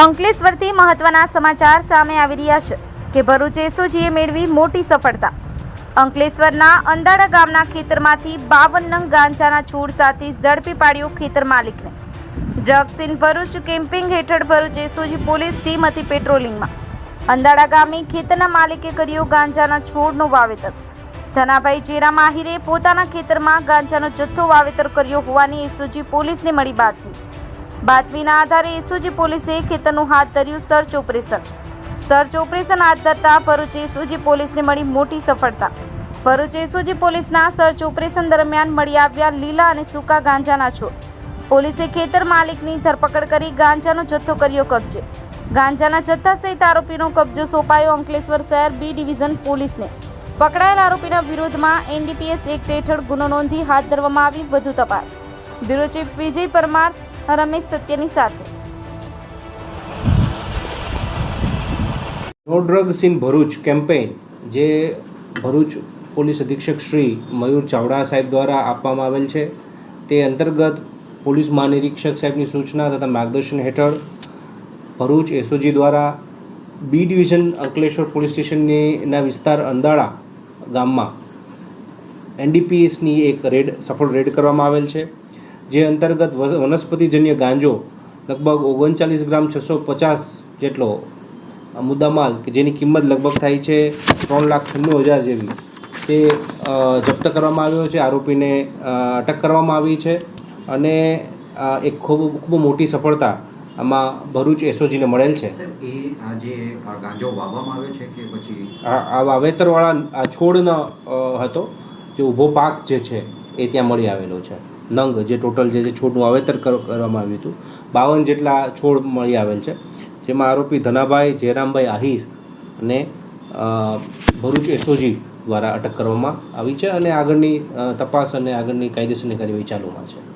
અંકલેશ્વરથી મહત્વના સમાચાર સામે આવી રહ્યા છે કે ભરૂચ એસઓજીએ મેળવી મોટી સફળતા. અંકલેશ્વરના અંદાડા ગામના ખેતરમાંથી બાવન નંગ ગાંજાના છોડ સાથે ઝડપી પાડ્યો ખેતર માલિકને. ડ્રગ્સ ઇન ભરૂચ કેમ્પિંગ હેઠળ ભરૂચ એસઓજી પોલીસ ટીમ હતી પેટ્રોલિંગમાં. અંદાડા ગામે ખેતરના માલિકે કર્યો ગાંજાના છોડનું વાવેતર. ધનાભાઈ ચેરા માહિરે પોતાના ખેતરમાં ગાંજાનો જથ્થો વાવેતર કર્યો હોવાની એસઓજી પોલીસને મળી બાતમી. બાતમીના આધારે એસઓજી પોલીસે ખેતરનું હાથ ધર્યું સર્ચ ઓપરેશન. સર્ચ ઓપરેશન હાથ ધરતા ભરૂચ એસઓજી પોલીસને મળી મોટી સફળતા. ભરૂચ એસઓજી પોલીસના સર્ચ ઓપરેશન દરમિયાન મળી આવ્યા લીલા અને સૂકા ગાંજાના છોડ. પોલીસે ખેતર માલિકની ધરપકડ કરી ગાંજાનો જથ્થો કર્યો કબજે. ગાંજાના જથ્થા સહિત આરોપીનો કબજો સોંપાયો અંકલેશ્વર શહેર બી ડિવિઝન પોલીસને. પકડાયેલ આરોપીના વિરોધમાં એનડીપીએસ એક્ટ હેઠળ ગુનો નોંધી હાથ ધરવામાં આવી વધુ તપાસ. બ્યુરો ચીફ વિજય પરમાર રમેશ સત્યની સાથે no drugs in Bharuch campaign જે ભરૂચ પોલીસ અધિક્ષક શ્રી મયુર ચાવડા સાહેબ દ્વારા આપવામાં આવેલ છે. તે અંતર્ગત પોલીસ મહાનિરીક્ષક સાહેબની સૂચના તથા માર્ગદર્શન હેઠળ ભરૂચ એસઓજી દ્વારા બી ડિવિઝન અંકલેશ્વર પોલીસ સ્ટેશનની વિસ્તાર અંદાળા ગામમાં એનડીપીએસની એક રેડ, સફળ રેડ કરવામાં આવેલ છે. જે અંતર્ગત વનસ્પતિજન્ય ગાંજો લગભગ ઓગણચાલીસ ગ્રામ છસો પચાસ જેટલો મુદ્દામાલ કે જેની કિંમત લગભગ થાય છે ત્રણ લાખ છન્નું હજાર જેવી તે જપ્ત કરવામાં આવ્યો છે આરોપીને અટક કરવામાં આવી છે અને એક ખૂબ ખૂબ મોટી સફળતા આમાં ભરૂચ એસઓજીને મળેલ છે. આ જે આ ગાંજો વાવવામાં આવે છે પછી? આ આ વાવેતરવાળા આ છોડનો હતો જે ઊભો પાક જે છે એ ત્યાં મળી આવેલો છે. નંગ, જે ટોટલ જે છોડનું વાવેતર કર- કરવામાં આવ્યું હતું. બાવન જેટલા છોડ મળી આવેલ છે. જેમાં આરોપી ધનાભાઈ જયરામભાઈ આહિર અને ભરૂચ એસઓજી દ્વારા અટક કરવામાં આવી છે અને આગળની તપાસ અને આગળની કાયદેસરની કાર્યવાહી ચાલુમાં છે.